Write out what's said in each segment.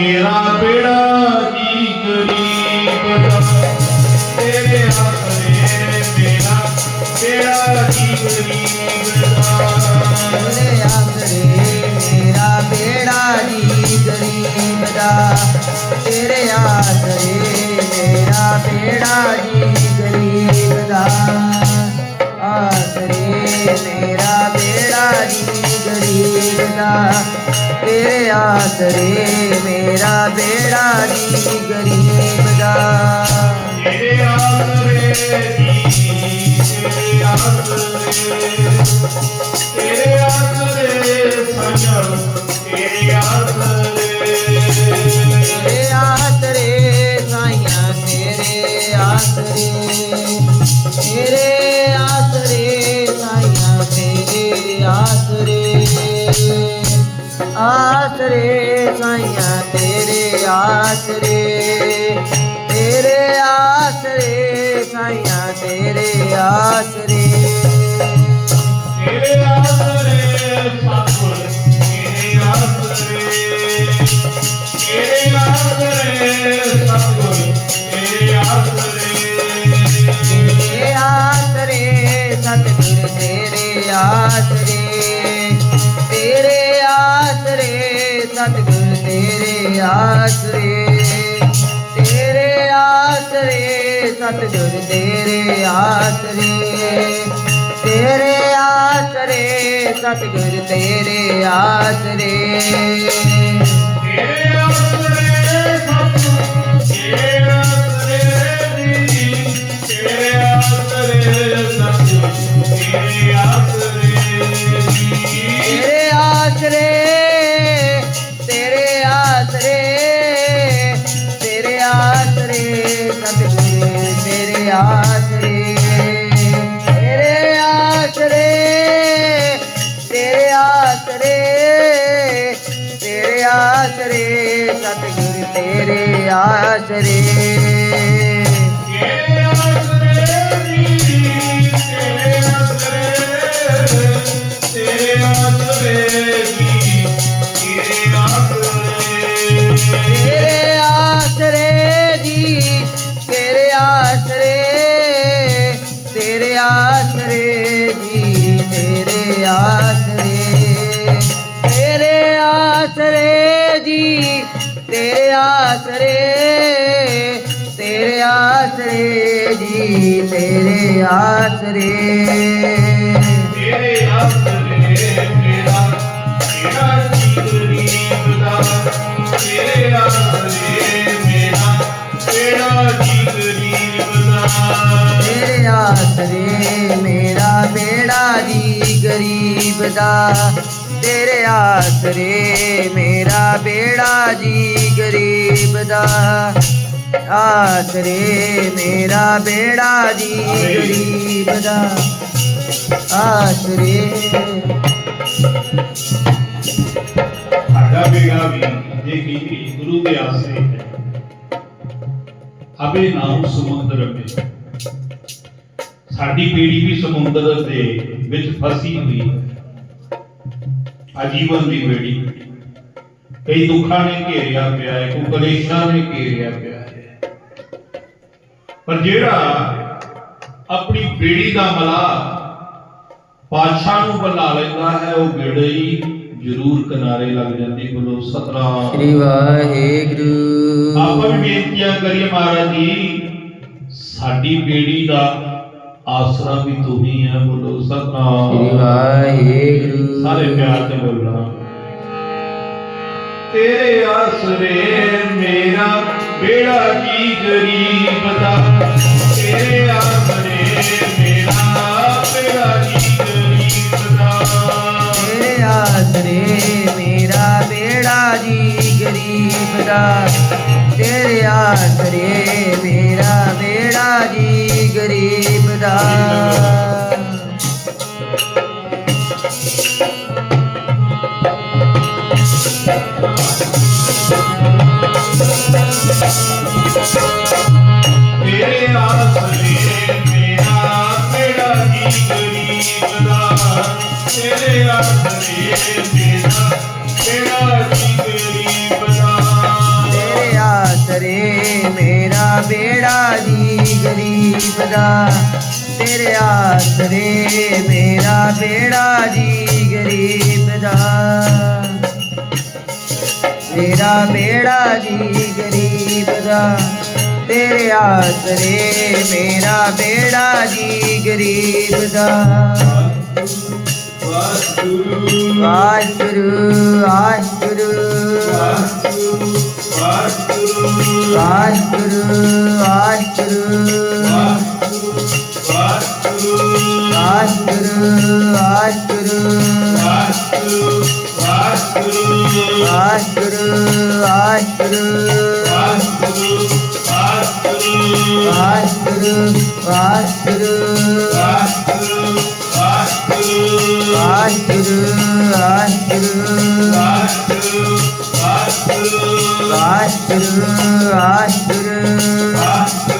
ਮੇਰਾ ਬੇੜਾ ਜੀ ਗਰੀਬ ਦਾ। ਤੇਰੇ ਆਸਰੇ ਮੇਰਾ ਬੇੜਾ ਜੀ ਗਰੀਬ ਦਾ। ਤੇਰੇ ਆਸਰੇ ਮੇਰਾ ਬੇੜਾ ਜੀ ਗਰੀਬ ਦਾ। ਤੇਰੇ ਆਸਰੇ ਮੇਰਾ ਬੇੜਾ ਜੀ ਗਰੀਬ ਦਾ। ਆਸਰੇ ਮੇਰਾ ਬੇੜਾ ਜੀ ਗਰੀਬ ਦਾ। ਤੇਰੇ ਆਸਰੇ ਮੇਰਾ ਬੇੜਾ ਜੀ ਗਰੀਬ ਦਾ। ਤੇਰੇ ਆਸਰੇ ਤੇਰੇ ਆਸਰੇ ਤੇਰੇ ਆਸਰੇ ਸੰਜਮ ਤੇਰੇ ਆਸਰੇ ਤੇਰੇ ਆਸਰੇ ਸਾਈਆਂ ਤੇਰੇ ਆਸਰੇ ਤੇਰੇ ਆਸਰੇ ਸਾਈਆਂ ਤੇਰੇ ਆਸਰੇ। ਆਸਰੇ ਸਾਈਆਂ ਤੇਰੇ ਆਸਰੇ ਤੇਰੇ ਆਸਰੇ ਸਾਈਆਂ ਤੇਰੇ ਆਸਰੇ। ਤੇਰੇ ਆਸਰੇ ਸਤਿਗੁਰ ਤੇਰੇ ਆਸਰੇ ਤੇਰੇ ਆਸਰੇ ਸਤਿਗੁਰ ਤੇਰੇ ਆਸਰੇ। ਤੇਰੇ ਆਸਰੇ ਸਤਿਗੁਰ ਤੇਰੇ ਆਸਰੇ। ਸਤਿਗੁਰ ਤੇਰੇ ਆਸਰੇ ਤੇਰੇ ਆਸਰੇ, ਸਤਿਗੁਰ ਤੇਰੇ ਆਸਰੇ ਤੇਰੇ ਆਸਰੇ, ਸਤਿਗੁਰ ਤੇਰੇ ਆਸਰੇ। ਤੇਰੇ ਆਸਰੇ ਤੇਰੇ ਆਸਰੇ ਜੀ ਤੇਰੇ ਆਸਰੇ ਤੇਰੇ ਆਸਰੇ ਮੇਰਾ ਤੇਰਾ ਜੀ ਗਰੀਬ ਦਾ ਤੇਰੇ ਆਸਰੇ ਮੇਰਾ ਤੇਰਾ ਜੀ ਗਰੀਬ ਦਾ ਤੇਰੇ ਆਸਰੇ ਮੇਰਾ ਬੇੜਾ ਜੀ ਗਰੀਬ ਦਾ। ਆਸਰੇ। ਸਾਡਾ ਬੇੜਾ ਵੀ ਜੇ ਕੀ ਗੁਰੂ ਦੇ ਆਸਰੇ ਹੈ। ਅਬੇ ਨਾਮ ਸਮੁੰਦਰ ਵਿੱਚ ਸਾਡੀ ਪੀੜੀ ਵੀ ਸਮੁੰਦਰ ਦੇ ਵਿੱਚ ਫਸੀ ਹੋਈ ਆਜੀਵਨ ਦੀ ਬੇੜੀ ਕਈ ਦੁੱਖਾਂ ਨੇ ਘੇਰਿਆ ਪਿਆ ਹੈ ਕੋਈ ਕਲੇਸ਼ਾਂ ਨੇ ਘੇਰਿਆ ਪਿਆ ਪਰ ਜਿਹੜਾ ਆਪਣੀ ਬੇੜੀ ਦਾ ਮਲਾ ਪਾਤਸ਼ਾਹ ਨੂੰ ਬੁਲਾ ਲੈਂਦਾ ਹੈ ਉਹ ਬੇੜੀ ਜ਼ਰੂਰ ਕਿਨਾਰੇ ਲੱਗ ਜਾਂਦੀ। ਬੋਲੋ ਸਤਨਾਮ। ਸ੍ਰੀ ਵਾਹਿਗੁਰੂ। ਆਪਾਂ ਵੀ ਬੇਨਤੀਆਂ ਕਰੀਏ ਮਹਾਰਾਜ ਜੀ ਸਾਡੀ ਬੇੜੀ ਦਾ ਆਸਰਾ ਵੀ ਤੂੰ ਹੀ ਹੈ ਬੋਲੋ ਸ੍ਰੀ ਸਤਨਾਮ ਵਾਹਿਗੁਰੂ। ਸਾਰੇ ਪਿਆਰ ਤੇ ਬੋਲਣਾ। ਤੇਰੇ ਆਸਰੇ ਮੇਰਾ ਬੇੜਾ ਜੀ ਗਰੀਬ ਦਾ? ਤੇਰੇ ਆਸਰੇ ਮੇਰਾ ਬੇੜਾ ਜੀ ਗਰੀਬ ਦਾ? ਤੇਰੇ ਆਸਰੇ ਮੇਰਾ ਬੇੜਾ ਜੀ ਗਰੀਬ ਦਾ। ਤੇਰੇ ਆਸਰੇ ਮੇਰਾ ਬੇੜਾ ਜੀ ਗਰੀਬ ਦਾ। ਆਸਰੇ ਮੇਰਾ ਬੇੜਾ ਜੀ ਗਰੀਬ ਦਾ। ਮੇਰਾ ਬੇੜਾ ਜੀ ਗਰੀਬ ਦਾ। ਤੇਰੇ ਆਸਰੇ ਮੇਰਾ ਬੇੜਾ ਜੀ ਗਰੀਬ ਦਾ। Waheguru Waheguru Waheguru Waheguru Waheguru. Waheguru Ashru, Ashru, Ashru,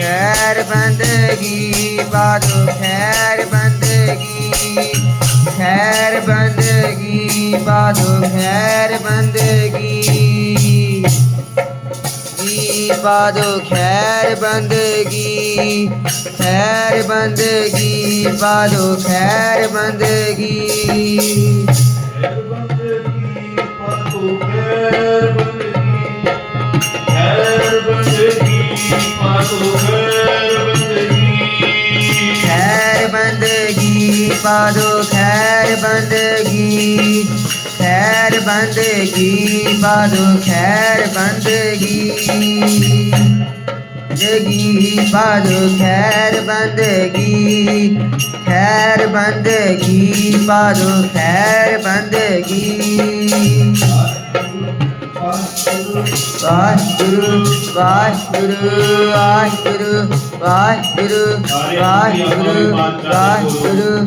खैर बंदगी बाजो खैर बंदगी खैर बंदगी बाजो खैर बंदगी। बाजो खैर बंदगी खैर बंदगी बाजो खैर बंदगी। ਪਾਦੋ ਖੈਰ ਬੰਦਗੀ ਖੈਰ ਬੰਦਗੀ ਪਾਦੋ ਖੈਰ ਬੰਦਗੀ। ਜਗੀ ਪਾਦੋ ਖੈਰ ਬੰਦਗੀ ਖੈਰ ਬੰਦਗੀ ਪਾਦੋ ਖੈਰ ਬੰਦਗੀ। Waheguru Waheguru Waheguru Waheguru Waheguru Waheguru.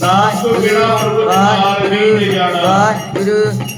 Waheguru Waheguru.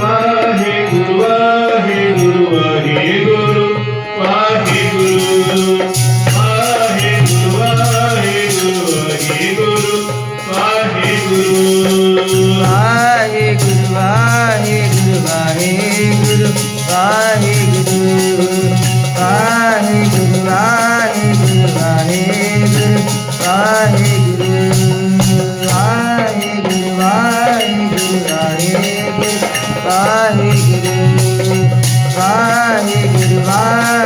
Regular, regular, regular. Wahe Guru Wahe Guru Wahe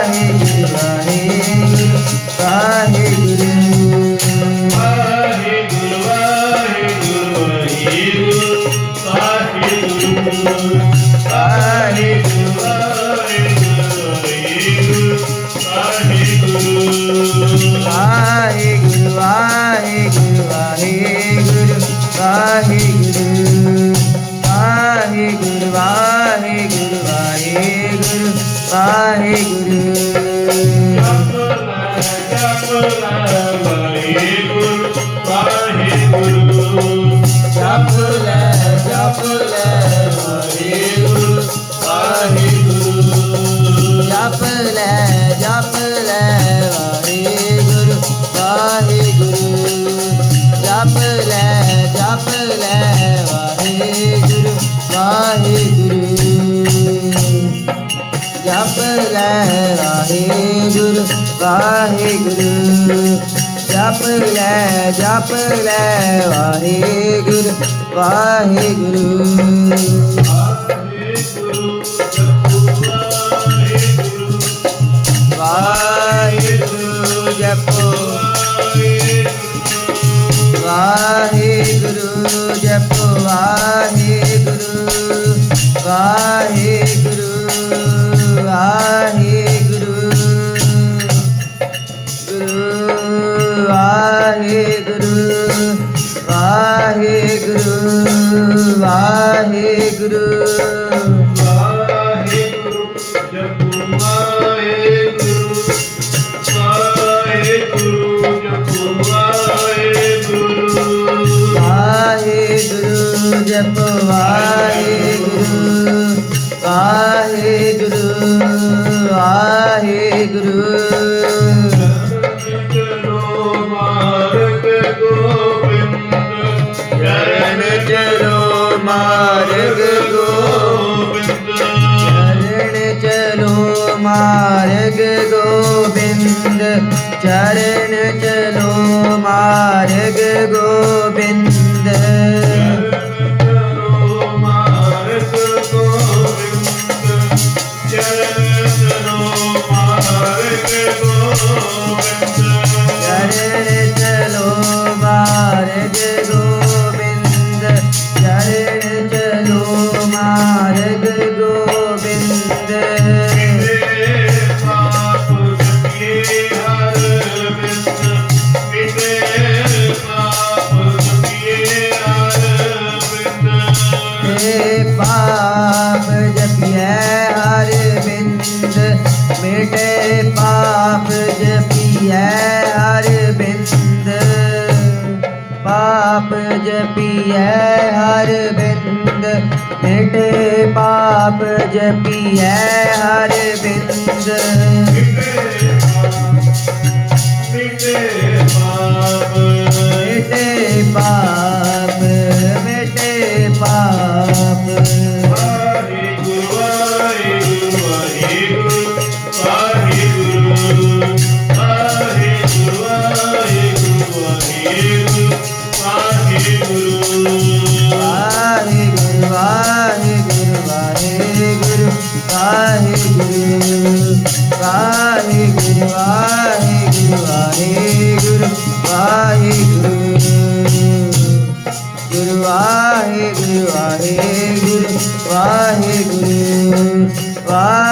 Waheguru. ਜਪ ਲੈ ਜਪ ਲੈ ਵਾਹਿਗੁਰੂ ਜਪ ਲੈ ਜਪ ਲੈ ਵਾਹਿਗੁਰੂ ਵਾਹਿਗੁਰੂ। ਜਪ ਲੈ ਜਪ ਲੈ ਵਾਹਿਗੁਰੂ ਵਾਹਿਗੁਰੂ ਜਪ ਲੈ ਜਪ ਲੈ ਵਾਹਿਗੁਰੂ ਵਾਹਿਗੁਰੂ ਵਾਹਿਗੁਰੂ ਜਪੋ। ਵਾਹਿਗੁਰੂ ਜਪੋ। ਵਾਹਿਗੁਰੂ ਜਪ ਵਾਹਿਗੁਰੂ ਵਾਹਿਗੁਰੂ ਵਾਹਿਗੁਰੂ ਚਰਨ ਚਲੋ ਮਾਰਗ ਗੋਬਿੰਦ ਚਰਨ ਚਲੋ ਮਾਰਗ ਗੋਬਿੰਦ ਚਰਨ ਚਲੋ ਮਾਰਗ ਗੋਬਿੰਦ ਜਪਿਐ ਹਰ ਬਿੰਦ ਮਿਟੇ ਪਾਪ ਜਪਿਐ ਹਰ ਬਿੰਦ। ਮਿਟੇ ਪਾਪ। Bye.